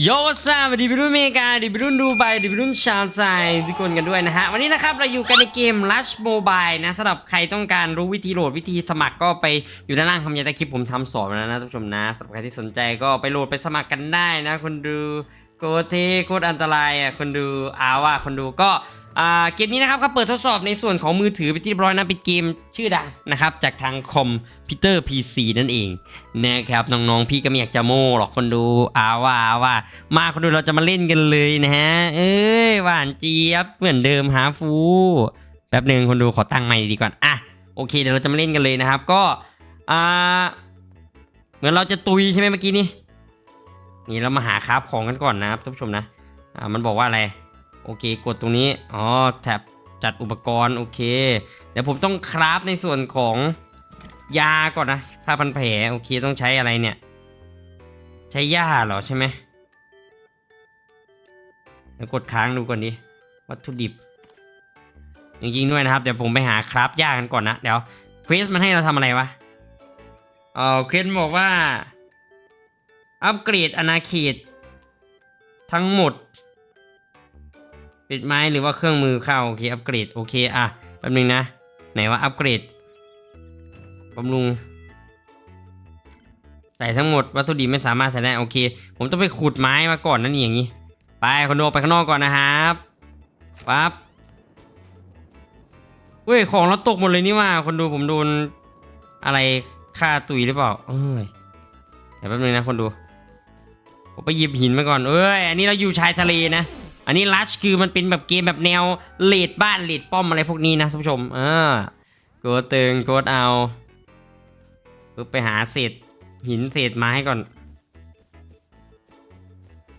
โยซาสวัสดีพี่รุ่นอเมริกาดีพี่รุ่นดูไบดีพี่รุ่นชาวไซทุกคนกันด้วยนะฮะ วันนี้นะครับเราอยู่กันในเกม Rush Mobile นะสำหรับใครต้องการรู้วิธีโหลดวิธีสมัครก็ไปอยู่ด้านล่างคำยันตะคลิปผมทำสอนแล้วนะท่านผู้ชมนะสำหรับใครที่สนใจก็ไปโหลดไปสมัครกันได้นะ คนดูโกเทโคตรอันตรายอะคนดูอาว่าคนดูก็ อ่าเกมนี้นะครับเขาเปิดทดสอบในส่วนของมือถือไปที่เรียบร้อยนะเป็นเกมชื่อดังนะครับจากทางคอมพิวเตอร์ PC นั่นเองนะครับน้องๆพี่ก็ไม่อยากจะโม้หรอกคนดูอาว่าอาว่ามาคนดูเราจะมาเล่นกันเลยนะฮะเอ้ยหวานเจี๊ยบเหมือนเดิมหาฟูแป๊บหนึ่งคนดูขอตั้งใหม่ดีก่อนอะโอเคเดี๋ยวเราจะมาเล่นกันเลยนะครับ ก็อ่าเหมือนเราจะตุยใช่ไหมเมื่อกี้นี้นี่เรามาหาคราฟของกันก่อนนะครับท่านผู้ชมนะอ่ามันบอกว่าอะไร โอเค กดตรงนี้ อ๋อ แท็บจัดอุปกรณ์โอเค เดี๋ยวผมต้องคราฟในส่วนของยาก่อนนะผ้าพันแผลโอเคต้องใช้อะไรเนี่ย ใช้หญ้าเหรอใช่ไหมเดี๋ยวกดค้างดูก่อนดิวัตถุดิบจริงๆด้วยนะครับเดี๋ยวผมไปหาคราฟยากกันก่อนนะเดี๋ยวเควสมันให้เราทำอะไรวะเออเควสบอกว่า อัปเกรดอนาเขตทั้งหมด ปิดไม้หรือว่าเครื่องมือเข้าโอเคอัปเกรดโอเคอะแป๊บนึงนะ ไหนว่าอัปเกรดบำรุงใส่ทั้งหมดวัตถุดิบไม่สามารถใส่ได้โอเค ผมต้องไปขุดไม้มาก่อนนั่นอย่างนี้ ไปคอนโดไปข้างนอกก่อนนะครับปั๊บเว้ยของเราตกหมดเลยนี่ว่าคนดูผมโดนอะไรฆ่าตุยหรือเปล่าเอ้ยเดี๋ยวแป๊บนึงนะคนดู ผมไปหยิบหินมาก่อน เอ้ย อันนี้เราอยู่ชายทะเลนะ อันนี้ลัชคือมันเป็นแบบเกมแบบแนวเลดบ้านเลดป้อมอะไรพวกนี้นะท่านผู้ชมเออโกดตึงโกดเอาไปหาเศษหินเศษไม้ก่อน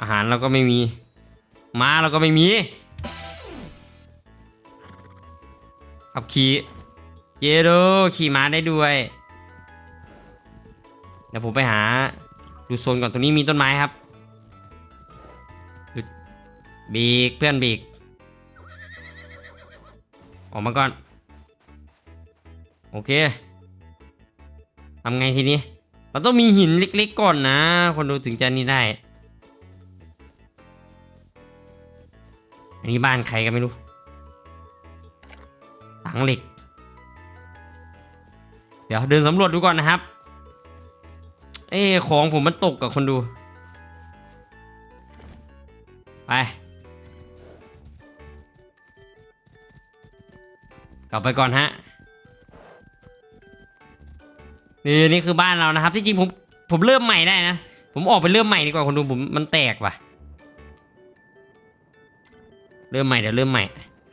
อาหารเราก็ไม่มี ม้าเราก็ไม่มี ขับขี่เยโดขี่ม้าได้ด้วยเดี๋ยวผมไปหาดูโซนก่อนตรงนี้มีต้นไม้ครับบีกเพื่อนบีกออกมาก่อน โอเคทำไงทีนี้ เราต้องมีหินเล็กๆก่อนนะ คนดูถึงจะนี่ได้ อันนี้บ้านใครก็ไม่รู้ถังเหล็ก เดี๋ยวเดินสำรวจดูก่อนนะครับ เอ้ของผมมันตกกับคนดู ไป กลับไปก่อนฮะ นี่นี่คือบ้านเรานะครับ ที่จริงผมผมเริ่มใหม่ได้นะ ผมออกไปเริ่มใหม่ดีกว่าคนดูผมมันแตกว่ะ เริ่มใหม่เดี๋ยวเริ่มใหม่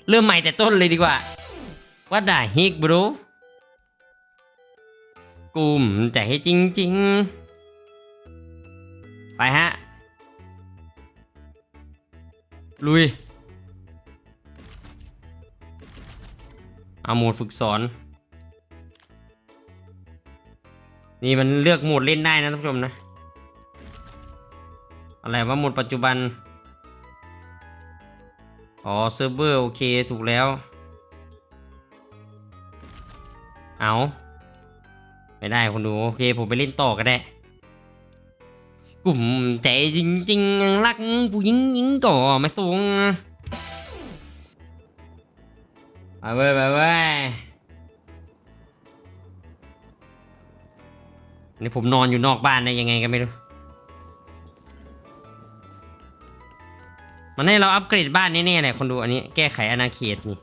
เริ่มใหม่แต่ต้นเลยดีกว่าว่าด่าฮิกบรูกลุ่มใจจริง ๆ ไปฮะ ลุย เอาโหมดฝึกสอน นี่มันเลือกโหมดเล่นได้นะท่านผู้ชมนะ อะไรว่าโหมดปัจจุบัน อ๋อเซิร์ฟเวอร์โอเคถูกแล้ว เอาไม่ได้คนดูโอเคผมไปเล่นต่อก็ได้กลุ่มใจจริงๆ รักผู้หญิงหญิงก่อไม่สูงไปเว้ยไปเว้ยนนี่ผมนอนอยู่นอกบ้านได้ยังไงกันไม่รู้ มันให้เราอัปเกรดบ้านแน่ๆแหละคนดูอันนี้แก้ไขอนาเขตนี่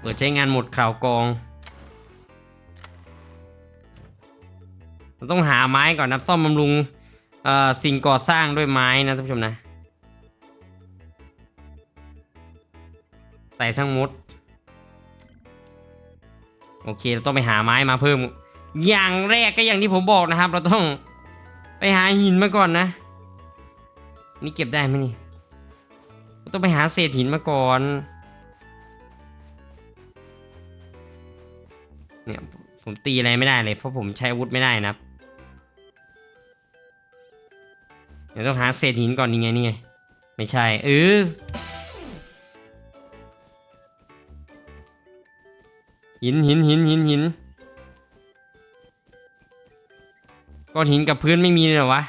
เปิดใช้งานหมดข่าวกองเราต้องหาไม้ก่อนนะซ่อมบำรุงเอ่อสิ่งก่อสร้างด้วยไม้นะท่านผู้ชมนะ ใส่ทั้งหมด โอเคเราต้องไปหาไม้มาเพิ่ม อย่างแรกก็อย่างที่ผมบอกนะครับ เราต้องไปหาหินมาก่อนนะ นี่เก็บได้ไหมนี่ต้องไปหาเศษหินมาก่อน เนี่ยผมตีอะไรไม่ได้เลย เพราะผมใช้อาวุธไม่ได้นะครับเดี๋ยวต้องหาเศษหินก่อนนี่ไงนี่ไง ไม่ใช่เออหินหินหินหินหินก้อนหินกับพื้นไม่มีเลยหรอวะ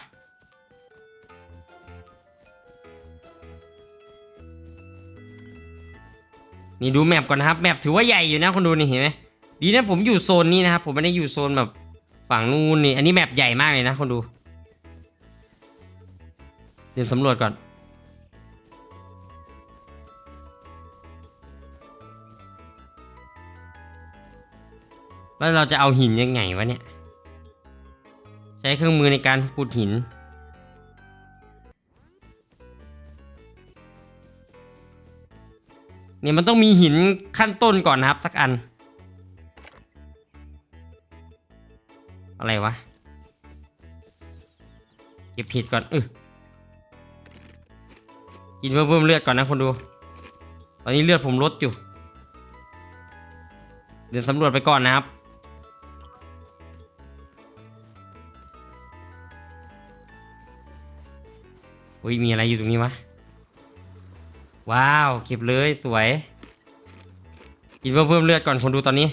นี่ดูแมปก่อนนะครับแมปถือว่าใหญ่อยู่นะคนดูนี่เห็นไหมดีนะผมอยู่โซนนี้นะครับผมไม่ได้อยู่โซนแบบฝั่งนู้นนี่อันนี้แมปใหญ่มากเลยนะคนดูเดินสำรวจก่อน แล้วเราจะเอาหินยังไงวะเนี่ย ใช้เครื่องมือในการขุดหิน เนี่ยมันต้องมีหินขั้นต้นก่อนนะครับสักอัน อะไรวะ เก็บผิดก่อนเออกินเพิ่มเพิ่มเลือดก่อนนะคนดู ตอนนี้เลือดผมลดอยู่ เดินสำรวจไปก่อนนะครับอุ้ยมีอะไรอยู่ตรงนี้วะ ว้าวเก็บเลยสวยกินเพิ่มเพิ่มเลือดก่อนคนดูตอนนี้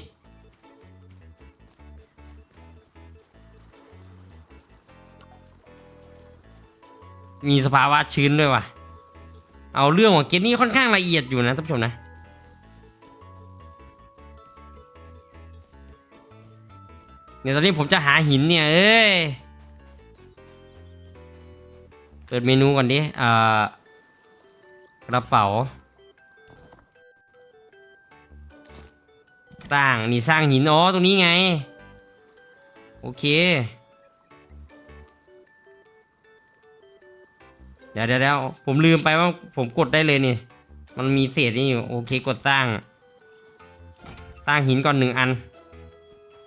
มีสภาวะชื้นด้วยว่ะ เอาเรื่องของเกมนี้ค่อนข้างละเอียดอยู่นะท่านผู้ชมนะเนี่ยตอนนี้ผมจะหาหินเนี่ย เอ้ย เปิดเมนูก่อนดิ อ่า กระเป๋าสร้างนี่สร้างหินอ๋อตรงนี้ไง โอเคเดี๋ยวเดี๋ยวเดี๋ยวผมลืมไปว่าผมกดได้เลยนี่มันมีเศษนี่อยู่ โอเคกดสร้าง สร้างหินก่อนหนึ่งอัน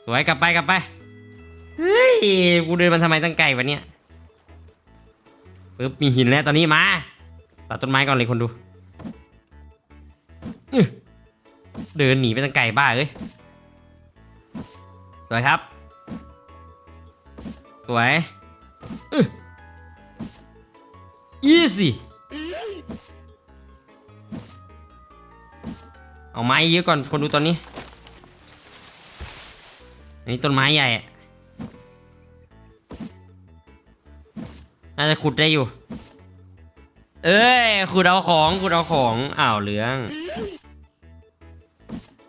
สวยกลับไปกลับไป เฮ้ย กูเดินมันทำไมตั้งไกลวะเนี่ยปึ๊บมีหินแล้วตอนนี้มา ตัดต้นไม้ก่อนเลยคนดูเดินหนีไปตั้งไกลบ้าเอ้ยสวยครับ สวยอีสิเอาไม้เยอะก่อนคนดูตอนนี้อันนี้ต้นไม้ใหญ่น่าจะขุดได้อยู่ เอ้ยขุดเอาของขุดเอาของอ้าวเหลือง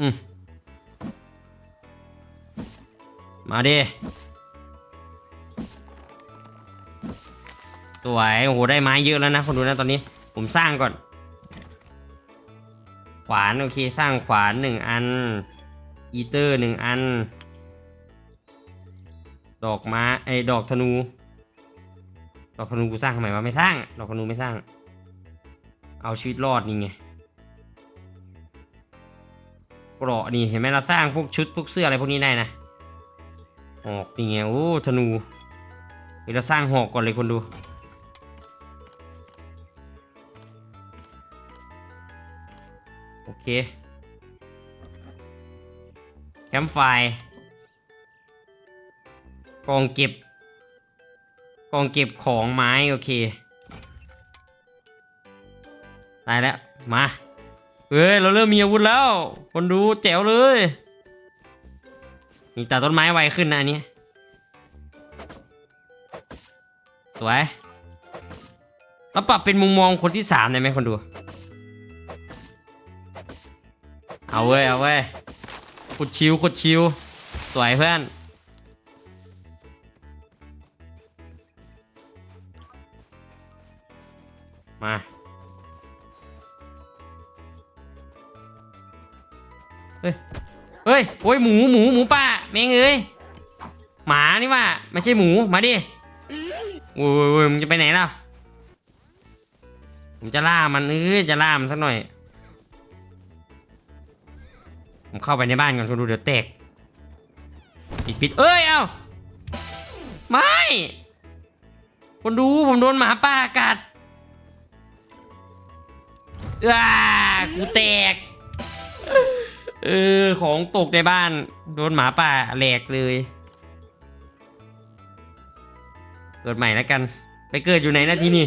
อืมมาดิสวยโอ้โหได้ไม้เยอะแล้วนะคนดูนะตอนนี้ ผมสร้างก่อน ขวานโอเคสร้างขวานหนึ่งอัน อีเตอร์หนึ่งอัน ดอกไม้ไอ้ดอกธนู ดอกธนูกูสร้างทำไมวะไม่สร้าง ดอกธนูไม่สร้าง เอาชีวิตรอดนี่ไงเกราะนี่เห็นไหมเราสร้างพวกชุดพวกเสื้ออะไรพวกนี้ได้นะหอกนี่ไงโอ้ธนูเราสร้างหอกก่อนเลยคนดูโอเคแคมป์ไฟร์กองเก็บ กองเก็บของไม้โอเค ได้แล้ว มา เฮ้ย เราเริ่มมีอาวุธแล้ว คนดูแจ๋วเลย นี่ตัดต้นไม้ไวขึ้นนะอันนี้ สวยแล้วปรับเป็นมุมมองคนที่สามได้ไหมคนดู เอาเว้ย เอาเว้ยขุดชิวขุดชิว สวยเพื่อนมา เฮ้ย เฮ้ย โอ้ยหมูหมูหมูป่าแม่งเอ้ย หมานี่ว่าไม่ใช่หมู มาดิโอ้ยโอ้ยมึงจะไปไหนล่ะผมจะล่ามันเออจะล่ามันสักหน่อย ผมเข้าไปในบ้านก่อนคุณดูเดี๋ยวแตกปิดปิดเอ้ย เอ้า ไม่ คนดูผมโดนหมาป่ากัดอ้ากูแตก เออ ของตกในบ้าน โดนหมาป่าแหลกเลย เกิดใหม่แล้วกัน ไปเกิดอยู่ไหนนะที่นี่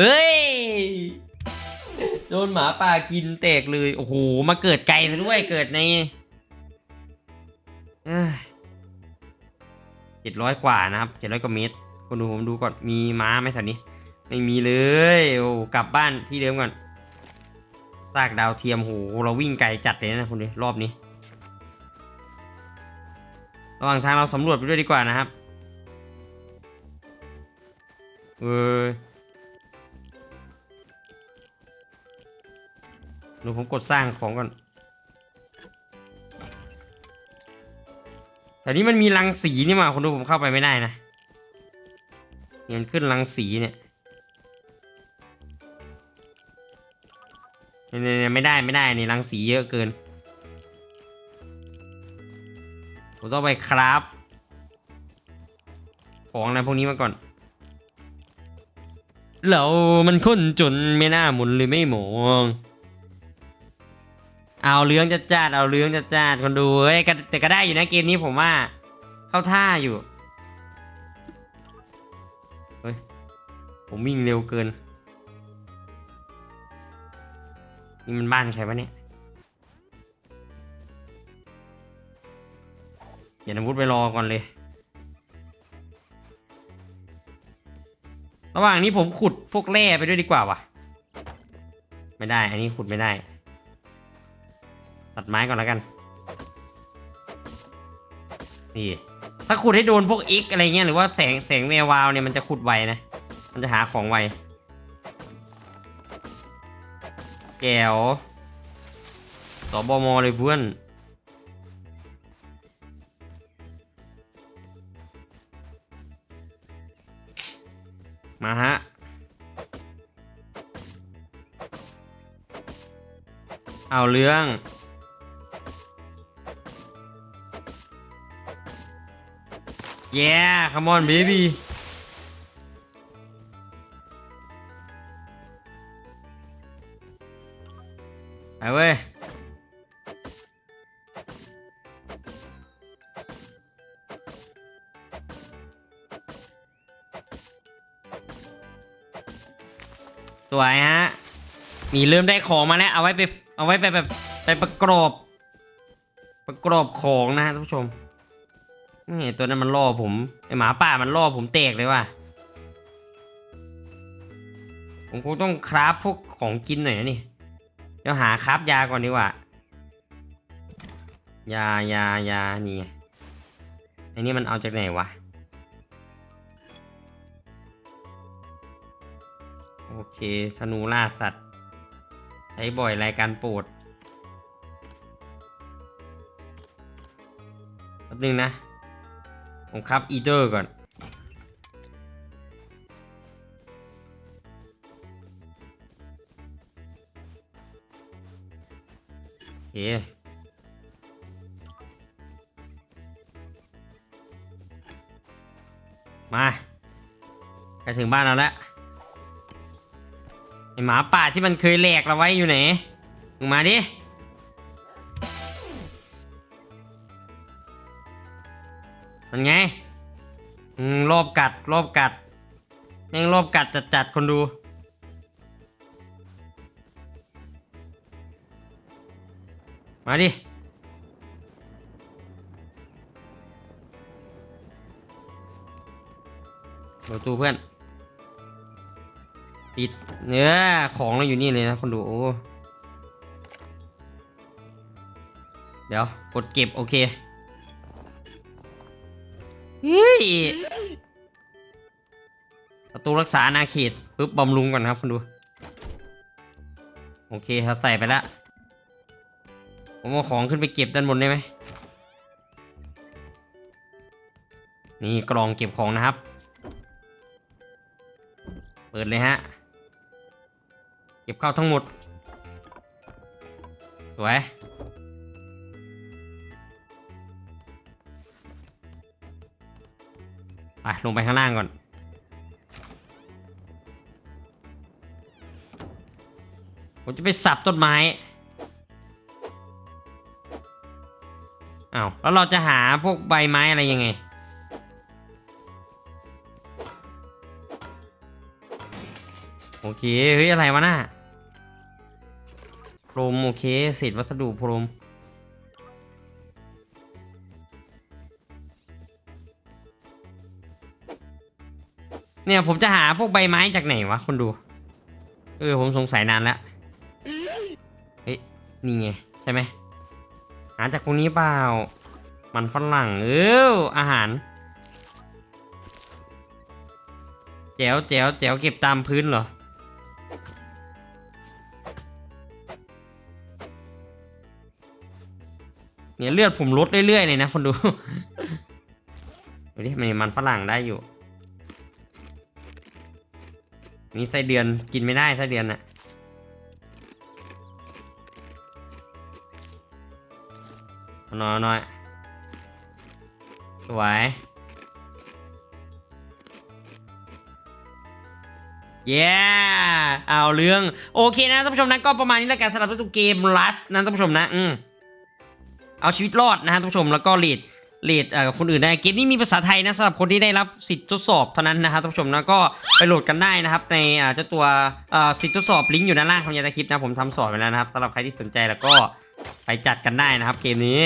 เฮ้ย โดนหมาป่ากินแตกเลย โอ้โห มาเกิดไกลซะด้วย เกิดในเจ็ดร้อยกว่านะครับเจ็ดร้อยกว่าเมตรคนดูผมดูก่อน มีม้าไหมแถวนี้ ไม่มีเลย โอ้ กลับบ้านที่เดิมก่อน ซากดาวเทียมโหเราวิ่งไกลจัดเลยนะคุณดูรอบนี้ ระหว่างทางเราสำรวจไปด้วยดีกว่านะครับเออเดี๋ยวผมกดสร้างของก่อนแต่นี้มันมีรังสีนี่มาคุณดูผมเข้าไปไม่ได้นะเนี่ยมันขึ้นรังสีเนี่ย เนี่ยไม่ได้ไม่ได้นี่รังสีเยอะเกินผมต้องไปคราฟของอะไรพวกนี้มาก่อนเรามันคนจนไม่น่าหมุนหรือไม่หมองเอาเรื่องจะจัดเอาเรื่องจะจัดคนดูเฮ้ยแต่ก็ได้อยู่นะเกมนี้ผมว่า เข้าท่าอยู่เฮ้ยผมวิ่งเร็วเกิน นี่มันบ้านใครวะเนี่ยอย่านำวุธไปรอก่อนเลย ระหว่างนี้ผมขุดพวกแร่ไปด้วยดีกว่าวะไม่ได้ อันนี้ขุดไม่ได้ ตัดไม้ก่อนแล้วกัน นี่ ถ้าขุดให้โดนพวก X อะไรเงี้ยหรือว่าแสงแสงแวววาวเนี่ยมันจะขุดไวนะ มันจะหาของไว แก้วสบมเลยเพื่อนมาฮะ เอาเรื่อง Yeah come on baby เว้ยสวยฮะ มีเริ่มได้ของมาแล้ว เอาไว้ไป เอาไว้ไปแบบไปประกรอบ ประกรอบของนะฮะท่านผู้ชมนี่ตัวนั้นมันล่อผม ไอหมาป่ามันล่อผมแตกเลยว่ะ ผมคงต้องคราฟพวกของกินหน่อยนะนี่ เดี๋ยวหาคราฟยาก่อนดีกว่ายายายานี่ไงไอนี่มันเอาจากไหนวะ โอเคธนูล่าสัตว์ ใช้บ่อยรายการโปรดแป๊บนึงนะ ผมครับอีเดอร์ก่อน เคมาไปถึงบ้านเราแล้วไอหมาป่าที่มันเคยแหลกเราไว้อยู่ไหนมึงมาดิมันไงอืมรอบกัดรอบกัดแม่งรอบกัดจัดจัดๆคนดู มาดิเดี๋ยวตูเพื่อน ปิดเนื้อของเราอยู่นี่เลยนะคนดู โอ้ เดี๋ยว กดเก็บ โอเคเฮ้ยประตูรักษาอาณาเขตปึ๊บบำรุงก่อนครับคนดู โอเคครับใส่ไปแล้ว ผมเอาของขึ้นไปเก็บด้านบนได้ไหมนี่กล่องเก็บของนะครับ เปิดเลยฮะ เก็บเข้าทั้งหมด สวย ไปลงไปข้างล่างก่อนผมจะไปสับต้นไม้ อ้าวแล้วเราจะหาพวกใบไม้อะไรยังไง โอเค เฮ้ย อะไรวะน่ะพรมโอเคเศษวัสดุพรมเนี่ยผมจะหาพวกใบไม้จากไหนวะคนดู เออผมสงสัยนานแล้ว เฮ้ย นี่ไง ใช่ไหม หาจากตรงนี้เปล่า มันฝรั่งเอออาหารแจ๋วแจ๋วแจ๋วเก็บตามพื้นเหรอ เนี่ยเลือดผมลดเรื่อยๆเลยนะคนดู ดูดิมันมันฝรั่งได้อยู่ นี่ไส้เดือนกินไม่ได้ไส้เดือนน่ะ เอาน้อยเอาน้อยสวยเย้เอาเรื่อง โอเคนะท่านผู้ชมนะก็ประมาณนี้แล้วกันสำหรับทุกเกมลัสนะท่านผู้ชมนะ อืมเอาชีวิตรอดนะฮะท่านผู้ชมแล้วก็เลดเลดเอ่อคนอื่นได้เกมนี้มีภาษาไทยนะสำหรับคนที่ได้รับสิทธิ์ทดสอบเท่านั้นนะครับท่านผู้ชมนะก็ไปโหลดกันได้นะครับ ในอ่าเจ้าตัวเอ่อสิทธิ์ทดสอบลิงก์อยู่ด้านล่างของยาตาคลิปนะผมทำสอนไว้แล้วนะครับสำหรับใครที่สนใจแล้วก็ ไปจัดกันได้นะครับเกมนี้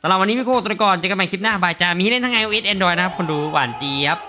สำหรับวันนี้พี่โคตรกรเจอกันใหม่คลิปหน้าบายจามีเล่นทั้ง iOS Android นะครับคนดูหวานจีครับ